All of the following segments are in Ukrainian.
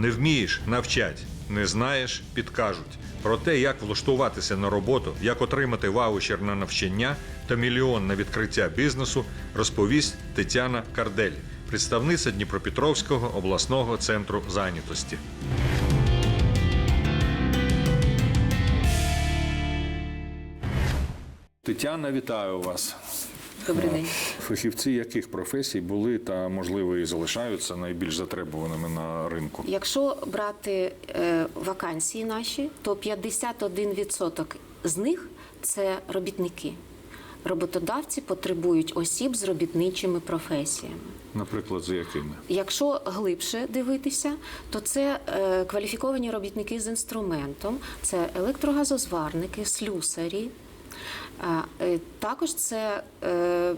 Не вмієш навчать, не знаєш підкажуть. Про те, як влаштуватися на роботу, як отримати ваучер на навчання та мільйон на відкриття бізнесу, розповість Тетяна Кардель, представниця Дніпропетровського обласного центру зайнятості. Тетяна, вітаю вас. Добрий день. Фахівці яких професій були та можливо і залишаються найбільш затребуваними на ринку? Якщо брати е, вакансії наші, то 51% з них це робітники. Роботодавці потребують осіб з робітничими професіями. Наприклад, за якими? Якщо глибше дивитися, то це е, кваліфіковані робітники з інструментом, це електрогазозварники, слюсарі. А, е, Також це е,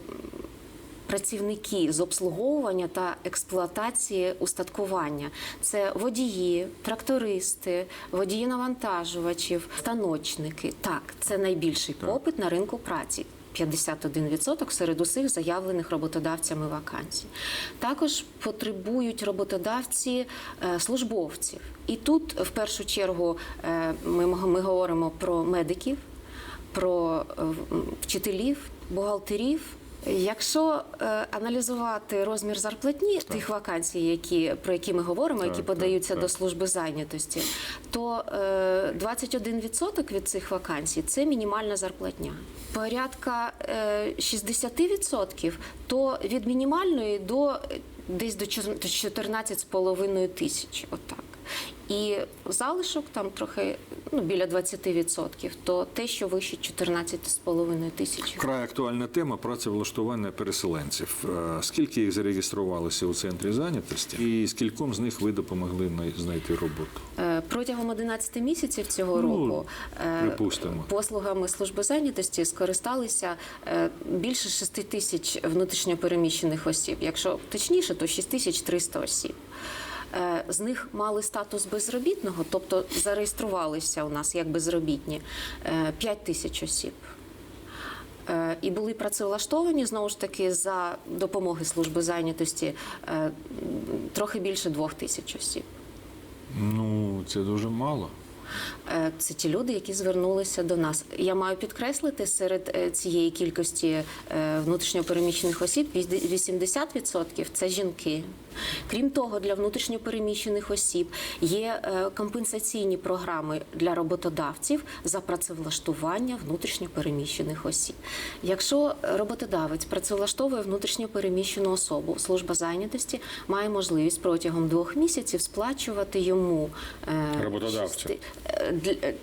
працівники з обслуговування та експлуатації устаткування. Це водії, трактористи, водії навантажувачів, станочники. Так, це найбільший попит на ринку праці. 51% серед усіх заявлених роботодавцями вакансій. Також потребують роботодавці е, службовців. І тут, в першу чергу, е, ми говоримо про медиків, про е, вчителів, бухгалтерів. Якщо е, аналізувати розмір зарплатні тих вакансій, які про які ми говоримо, які подаються так, до так. служби зайнятості, то е, 21% від цих вакансій це мінімальна зарплатня. Порядка е, 60% то від мінімальної до е, десь до 14,5 тисяч. Отак. І залишок там трохи ну, біля 20%, то те, що вище 14,5 тисяч. Край актуальна тема працевлаштування переселенців. Е, Скільки їх зареєструвалося у центрі зайнятості, і скільком з них ви допомогли най- знайти роботу? Е, Протягом 11 місяців цього Ну, року е, припустимо. послугами служби зайнятості скористалися більше 6 тисяч внутрішньопереміщених осіб. Якщо точніше, то 6300 осіб. Е, З них мали статус безробітного, тобто зареєструвалися у нас як безробітні 5 тисяч осіб. Е, І були працевлаштовані знову ж таки за допомоги служби зайнятості е, трохи більше двох тисяч осіб. Ну, це дуже мало. Е, Це ті люди, які звернулися до нас. Я маю підкреслити серед е, цієї кількості е, внутрішньопереміщених осіб візде- 80% – це жінки. Крім того, для внутрішньопереміщених осіб є е, компенсаційні програми для роботодавців за працевлаштування внутрішньопереміщених осіб. Якщо роботодавець працевлаштовує внутрішньопереміщену особу, служба зайнятості має можливість протягом двох місяців сплачувати йому е, Роботодавцю. е,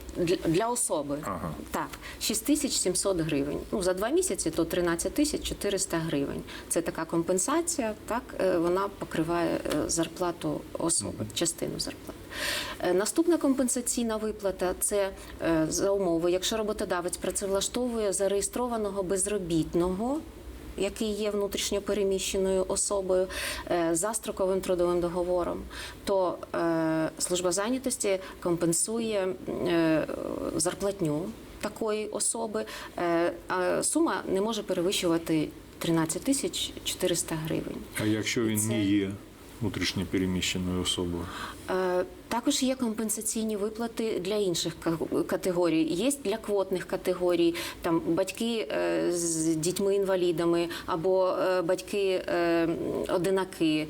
для, особи. Ага. Так, 6700 гривень. Ну, за два місяці то 13 тисяч 400 гривень. Це така компенсація, так, вона покриває е, зарплату особи, частину зарплати. Е, Наступна компенсаційна виплата це е, за умови, якщо роботодавець працевлаштовує зареєстрованого безробітного, який є внутрішньо переміщеною особою за строковим трудовим договором, то служба зайнятості компенсує зарплатню такої особи. Е, сума не може перевищувати 13 тисяч 400 гривень. А якщо він Це- не є внутрішньо переміщеною особою? Також є компенсаційні виплати для інших категорій. Є для квотних категорій, там батьки е, з дітьми-інвалідами, або е, батьки е, одинаки,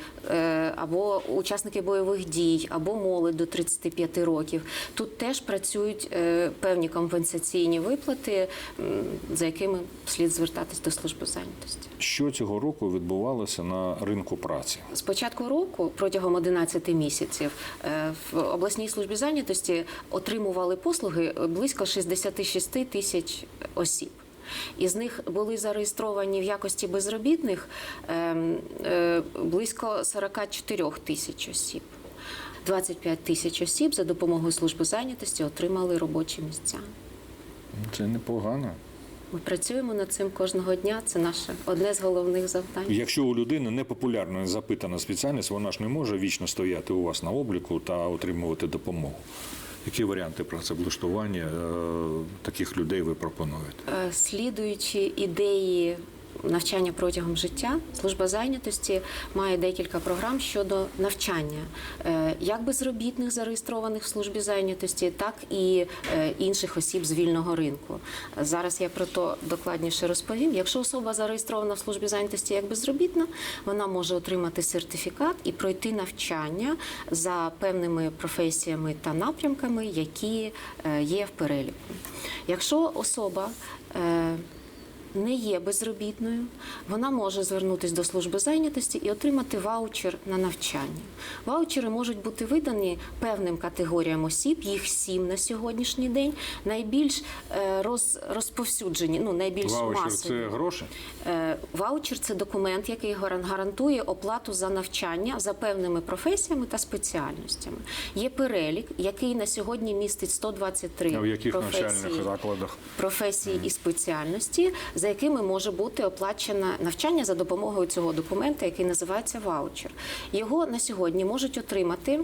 або учасники бойових дій, або молодь до 35 років. Тут теж працюють певні компенсаційні виплати, за якими слід звертатись до служби зайнятості. Що цього року відбувалося на ринку праці? З початку року, протягом 11 місяців, е, в обласній службі зайнятості отримували послуги близько 66 тисяч осіб. Із них були зареєстровані в якості безробітних ем, е, близько 44 тисяч осіб. 25 тисяч осіб за допомогою служби зайнятості отримали робочі місця. Це непогано. Ми працюємо над цим кожного дня. Це наше одне з головних завдань. Якщо у людини непопулярна запитана спеціальність, вона ж не може вічно стояти у вас на обліку та отримувати допомогу. Які варіанти працевлаштування е, таких людей ви пропонуєте? Е, Слідуючи ідеї навчання протягом життя. Служба зайнятості має декілька програм щодо навчання е, як безробітних зареєстрованих в службі зайнятості, так і е, інших осіб з вільного ринку. Зараз я про то докладніше розповім. Якщо особа зареєстрована в службі зайнятості як безробітна, вона може отримати сертифікат і пройти навчання за певними професіями та напрямками, які е, є в переліку. Якщо особа не є безробітною, вона може звернутися до служби зайнятості і отримати ваучер на навчання. Ваучери можуть бути видані певним категоріям осіб, їх сім на сьогоднішній день. Найбільш е, роз, розповсюджені, ну найбільш Ваучер масові. це гроші? Е, Ваучер це документ, який гаран- гарантує оплату за навчання за певними професіями та спеціальностями. Є перелік, який на сьогодні містить 123 А в яких професії навчальних закладах? професії і спеціальності, за якими може бути оплачено навчання за допомогою цього документа, який називається ваучер. Його на сьогодні можуть отримати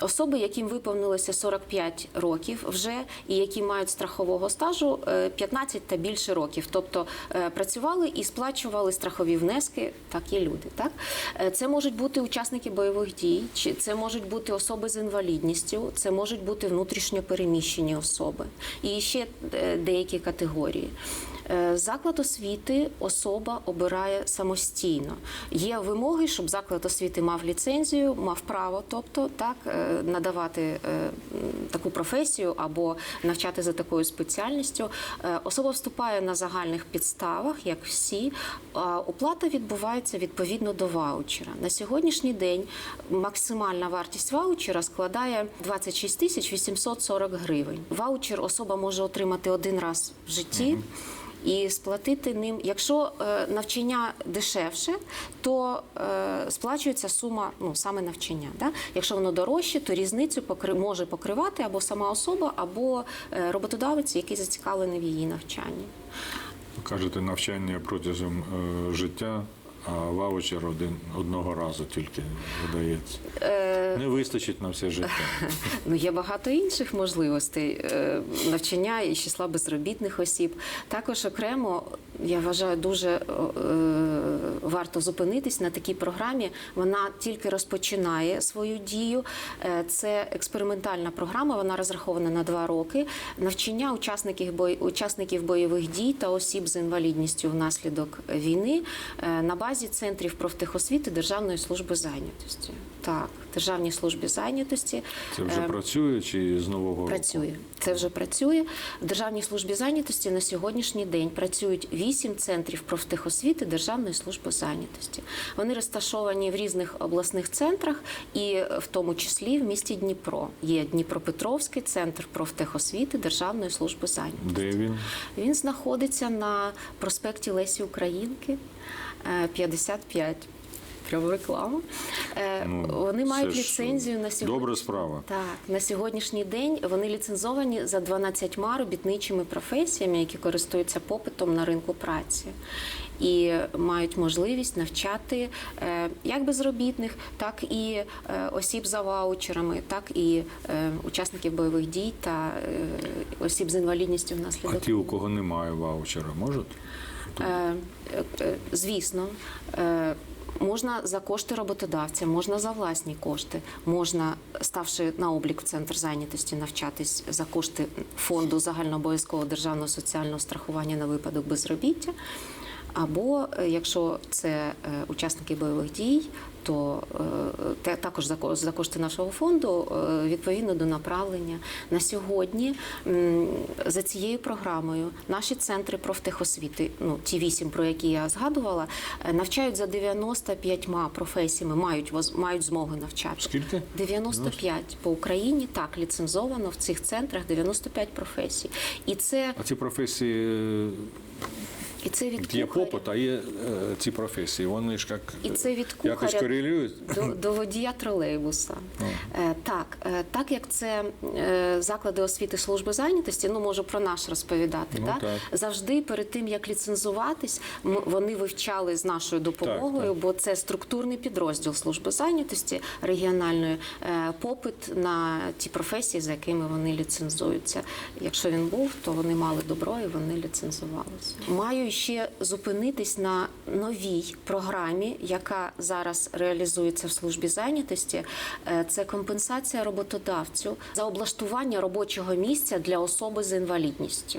особи, яким виповнилося 45 років вже, і які мають страхового стажу е, 15 та більше років, тобто е, працювали і сплачували страхові внески. Так є люди. Так Е, це можуть бути учасники бойових дій, чи це можуть бути особи з інвалідністю, це можуть бути внутрішньо переміщені особи і ще е, деякі категорії. Е, Заклад освіти особа обирає самостійно. Є вимоги, щоб заклад освіти мав ліцензію, мав право, тобто так е, надавати е, таку професію або навчати за такою спеціальністю. Особа вступає на загальних підставах, як всі. а Оплата відбувається відповідно до ваучера. На сьогоднішній день максимальна вартість ваучера складає 26 тисяч 840 гривень. Ваучер особа може отримати один раз в житті. І сплатити ним, якщо е, навчання дешевше, то е, сплачується сума ну саме навчання. Да? Якщо воно дорожче, то різницю покри, може покривати або сама особа, або е, роботодавець, який зацікавлений в її навчанні. Кажете, навчання протягом життя, а ваучер один одного разу тільки видається. Е, Не вистачить на все життя. Ну, є багато інших можливостей е, навчання і числа безробітних осіб. Також окремо, я вважаю, дуже е, варто зупинитись на такій програмі. Вона тільки розпочинає свою дію. Е, Це експериментальна програма, вона розрахована на два роки. Навчання учасників бой- учасників бойових дій та осіб з інвалідністю внаслідок війни е, на базі центрів профтехосвіти Державної служби зайнятості. Так, Державній службі зайнятості. Це вже Е, працює чи з нового року? Працює. Це вже працює. В Державній службі зайнятості на сьогоднішній день працюють вісім центрів профтехосвіти Державної служби зайнятості. Вони розташовані в різних обласних центрах, і в тому числі в місті Дніпро. Є Дніпропетровський центр профтехосвіти Державної служби зайнятості. Де він? Він знаходиться на проспекті Лесі Українки е, 55. Прямо реклама. Е, Ну, Вони мають ж ліцензію на сьогодні. добра справа. Так, на сьогоднішній день вони ліцензовані за 12 робітничими професіями, які користуються попитом на ринку праці. І мають можливість навчати е, як безробітних, так і е, осіб за ваучерами, так і е, учасників бойових дій та е, осіб з інвалідністю А ті, у кого немає ваучера, можуть? Е, е, Звісно, е, можна за кошти роботодавця, можна за власні кошти, можна, ставши на облік в центр зайнятості, навчатись за кошти фонду загальнообов'язкового державного соціального страхування на випадок безробіття. Або е, якщо це е, учасники бойових дій, то те- також за кошти нашого фонду е, відповідно до направлення на сьогодні за цією програмою наші центри профтехосвіти, ну ті вісім, про які я згадувала, е, навчають за 95 професіями, мають мають змогу навчати. Скільки? 95 по Україні так ліцензовано в цих центрах 95 професій, і це А ці професії і це від є кухаря- попит, а є е, ці професії. Вони ж як І це від кухаря корелюють. до, до водія тролейбуса. Е, так, е, так як це е, заклади освіти служби зайнятості, ну можу про наш розповідати. Ну, да? так. Завжди перед тим як ліцензуватись, вони вивчали з нашою допомогою, так. бо це структурний підрозділ служби зайнятості регіональної е, попит на ті професії, за якими вони ліцензуються. Якщо він був, то вони мали добро і вони ліцензувалися. Маю ще зупинитись на новій програмі, яка зараз реалізується в службі зайнятості. Е, Це компенсація роботодавцю за облаштування робочого місця для особи з інвалідністю.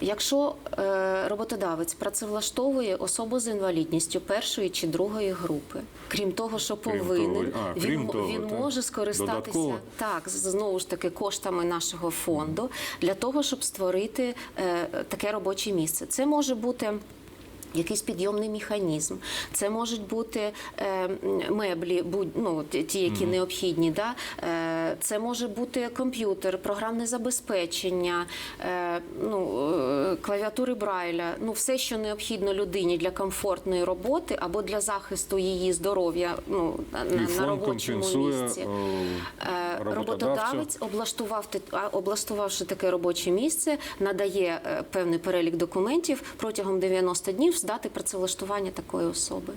Якщо е, роботодавець працевлаштовує особу з інвалідністю першої чи другої групи, крім того, що Крім повинен, того, а, крім він, того, він так. може скористатися Додатково? так знову ж таки коштами нашого фонду для того, щоб створити е, таке робоче місце. Це може бути. Якийсь підйомний механізм, це можуть бути е, меблі, будь ну ті, які необхідні. Да? Е, це може бути комп'ютер, програмне забезпечення, е, ну, е, клавіатури Брайля, ну все, що необхідно людині для комфортної роботи або для захисту її здоров'я ну, на, на робочому місці. е, Е. Роботодавець облаштував облаштувавши таке робоче місце, надає е, певний перелік документів протягом 90 днів здати працевлаштування такої особи.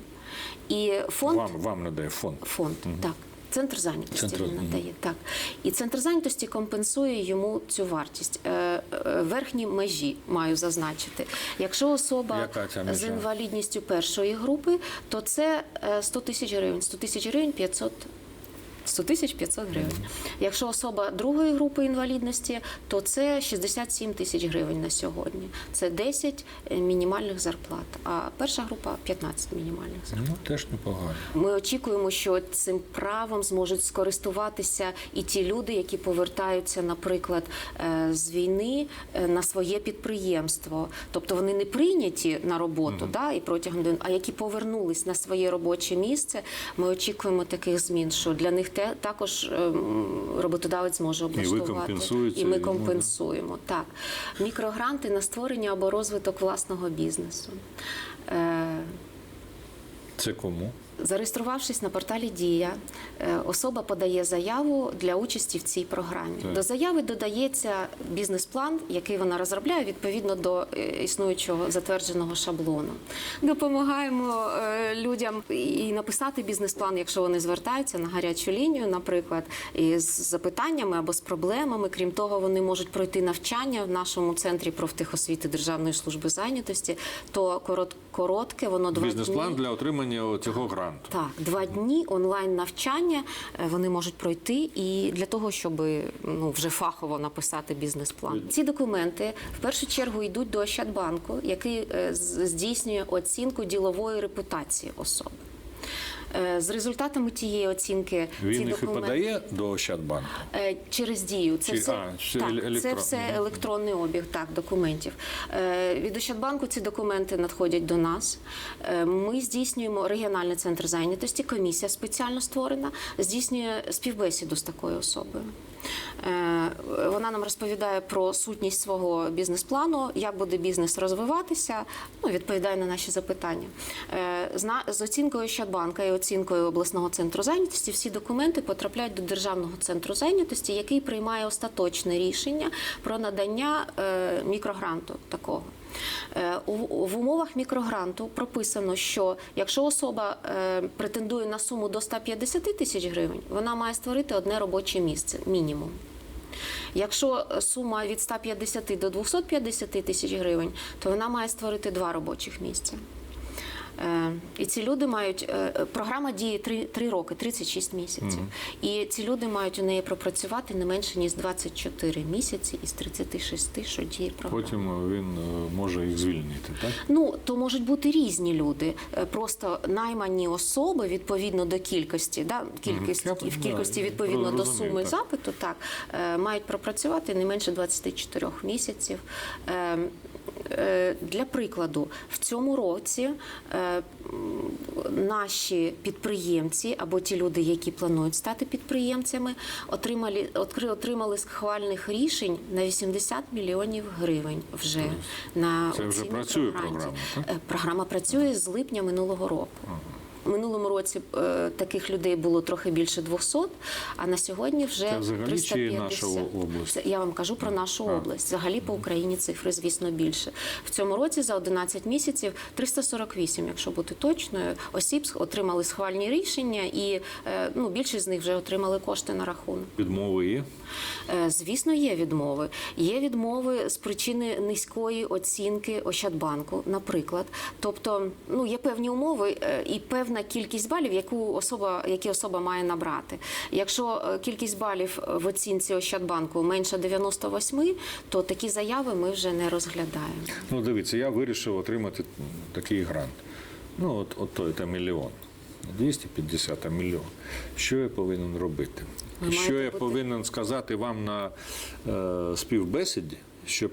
І фонд Вам, вам надає фонд. фонд, так. Центр зайнятості Центр, він надає. Так. І центр зайнятості компенсує йому цю вартість. Е, е, Верхні межі маю зазначити. Якщо особа з інвалідністю першої групи, то це е, 100 тисяч гривень. 100 тисяч гривень 500 100 тисяч 500 гривень. Якщо особа другої групи інвалідності, то це 67 тисяч гривень на сьогодні. Це 10 мінімальних зарплат. А перша група 15 мінімальних зарплат. Ну, теж непогано. Ми очікуємо, що цим правом зможуть скористуватися і ті люди, які повертаються, наприклад, е, з війни е, на своє підприємство. Тобто вони не прийняті на роботу, да, і протягом день, а які повернулись на своє робоче місце. Ми очікуємо таких змін, що для них те також ем, роботодавець може облаштувати. компенсуєте, і ми компенсуємо. можна-. Так, мікрогранти на створення або розвиток власного бізнесу. Е, Це кому? Зареєструвавшись на порталі Дія, е, особа подає заяву для участі в цій програмі. Так. До заяви додається бізнес-план, який вона розробляє відповідно до е, існуючого затвердженого шаблону. Допомагаємо е, людям і написати бізнес-план, якщо вони звертаються на гарячу лінію, наприклад, із запитаннями або з проблемами. Крім того, вони можуть пройти навчання в нашому центрі профтехосвіти Державної служби зайнятості. То корот, коротке, воно два Бізнес-план для отримання цього гранту. Так, два дні онлайн навчання е, вони можуть пройти і для того, щоб ну вже фахово написати бізнес-план. Ці документи в першу чергу йдуть до Ощадбанку, який е, здійснює оцінку ділової репутації особи. Е, З результатами тієї оцінки ці Він їх і документи подає до Ощадбанку. Е, через дію. Це Чи- все, а, це так, електро- це все електронний обіг так, документів. Е, Від Ощадбанку ці документи надходять до нас. Ми здійснюємо регіональний центр зайнятості, комісія спеціально створена, здійснює співбесіду з такою особою. Е, Вона нам розповідає про сутність свого бізнес-плану, як буде бізнес розвиватися, ну, відповідає на наші запитання. Е, З оцінкою Ощадбанка і оцінкою обласного центру зайнятості всі документи потрапляють до Державного центру зайнятості, який приймає остаточне рішення про надання е, мікрогранту такого. Е, В умовах мікрогранту прописано, що якщо особа е, претендує на суму до 150 тисяч гривень, вона має створити одне робоче місце мінімум. Якщо сума від 150 до 250 тисяч гривень, то вона має створити два робочих місця. Е, І ці люди мають е, програма діє 3, 3 роки, 36 місяців. І ці люди мають у неї пропрацювати не менше ніж 24 місяці із 36, що діє програма. Потім він е, може їх звільнити, так? Ну, то можуть бути різні люди. Е, Просто наймані особи відповідно до кількості, да, кількість, Я- в кількості відповідно до розумію, суми так. запиту, так, е, мають пропрацювати не менше 24 місяців. Е, Для прикладу, в цьому році е, наші підприємці або ті люди, які планують стати підприємцями, отримали, отримали схвальних рішень на 80 мільйонів гривень вже на Це вже працює програма, так? Е, Програма працює з липня минулого року. Минулому році е, таких людей було трохи більше 200, а на сьогодні вже Це взагалі чи наша область? Я вам кажу про нашу область. Взагалі по Україні цифри, звісно, більше. В цьому році за 11 місяців 348, якщо бути точною, осіб отримали схвальні рішення, і е, ну, більшість з них вже отримали кошти на рахунок. Відмови є. Е, Звісно, є відмови. Є відмови з причини низької оцінки Ощадбанку, наприклад. Тобто, ну є певні умови і певна кількість балів, яку особа, які особа має набрати. Якщо е, кількість балів в оцінці Ощадбанку менше 98, то такі заяви ми вже не розглядаємо. Ну, дивіться, я вирішив отримати такий грант. Ну, от, от той та мільйон. Не 250, мільйон. Що я повинен робити? Ви що я бути- повинен сказати вам на е, співбесіді, щоб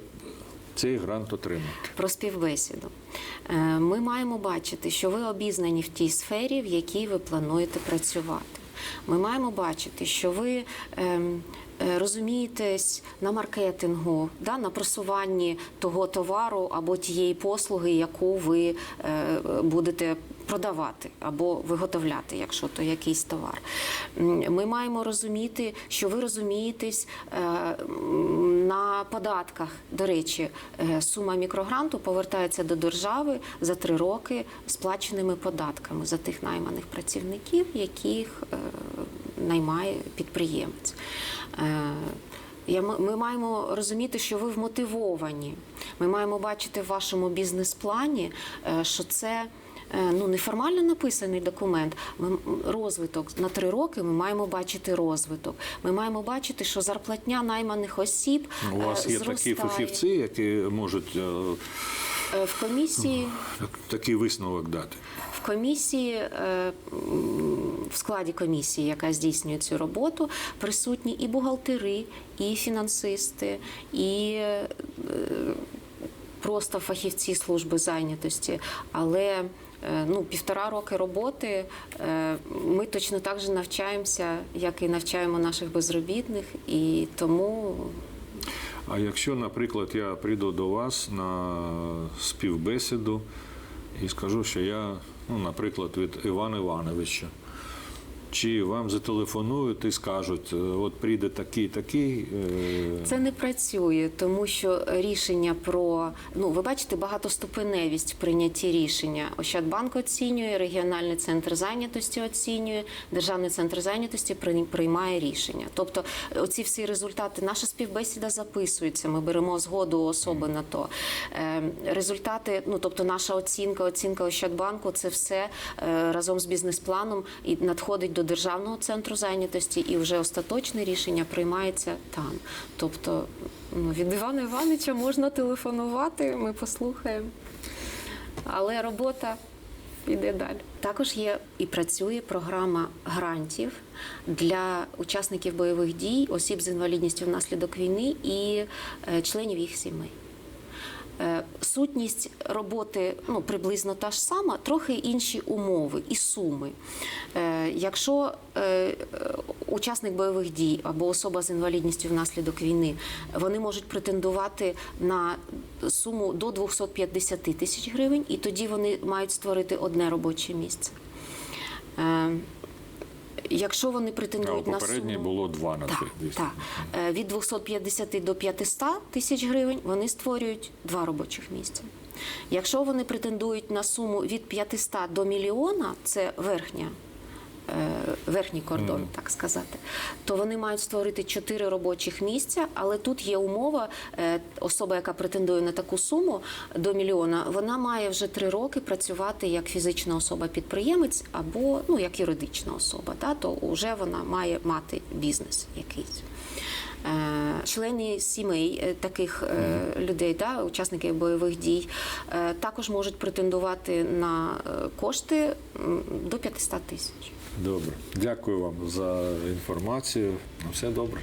цей грант отримати? Про співбесіду. Е, Ми маємо бачити, що ви обізнані в тій сфері, в якій ви плануєте працювати. Ми маємо бачити, що ви ем, е, розумієтесь на маркетингу, да, на просуванні того товару або тієї послуги, яку ви е, будете продавати або виготовляти, якщо то якийсь товар. Ми маємо розуміти, що ви розумієтесь е, на податках. До речі, е, сума мікрогранту повертається до держави за три роки сплаченими податками за тих найманих працівників, яких е, наймає підприємець. Ми маємо розуміти, що ви вмотивовані. Ми маємо бачити в вашому бізнес-плані, що це ну, неформально написаний документ. Ми, розвиток на три роки ми маємо бачити розвиток. Ми маємо бачити, що зарплатня найманих осіб У вас е, є такі фахівці, які можуть е, Е, в комісії. такий висновок дати. В комісії, е, в складі комісії, яка здійснює цю роботу, присутні і бухгалтери, і фінансисти, і е, просто фахівці служби зайнятості. Але е, ну, півтора роки роботи. Е, ми точно так же навчаємося, як і навчаємо наших безробітних, і тому А якщо, наприклад, я прийду до вас на співбесіду і скажу, що я, ну, наприклад, від Івана Івановича, чи вам зателефонують і скажуть, е, от прийде такий, такий. е, Це не працює, тому що рішення про ну ви бачите багатоступеневість прийнятті рішення. Ощадбанк оцінює, регіональний центр зайнятості оцінює, державний центр зайнятості при- приймає рішення. Тобто, оці всі результати, наша співбесіда записується. Ми беремо згоду особи на то. Е, Результати, ну тобто, наша оцінка, оцінка Ощадбанку, це все е, разом з бізнес-планом і надходить до державного центру зайнятості, і вже остаточне рішення приймається там. Тобто ну, від Івана Івановича можна телефонувати, ми послухаємо. Але робота йде далі. Також є і працює програма грантів для учасників бойових дій, осіб з інвалідністю внаслідок війни і е, членів їх сімей. Е, Сутність роботи ну, приблизно та ж сама, трохи інші умови і суми. Е, Якщо е, учасник бойових дій або особа з інвалідністю внаслідок війни, вони можуть претендувати на суму до 250 тисяч гривень, і тоді вони мають створити одне робоче місце. Якщо вони А претендують на попередні суму... було два на Так, так. Е, Від 250 до 500 тисяч гривень вони створюють два робочих місця. Якщо вони претендують на суму від 500 до мільйона, це верхня. Е, Верхній кордон, так сказати, то вони мають створити чотири робочих місця, але тут є умова. е, Особа, яка претендує на таку суму до мільйона, вона має вже три роки працювати як фізична особа-підприємець або ну як юридична особа. Да, то вже вона має мати бізнес якийсь. Е, Члени сімей таких людей, да, учасники бойових дій, також можуть претендувати на кошти до 500 тисяч. Добре. Дякую вам за інформацію. На Все добре.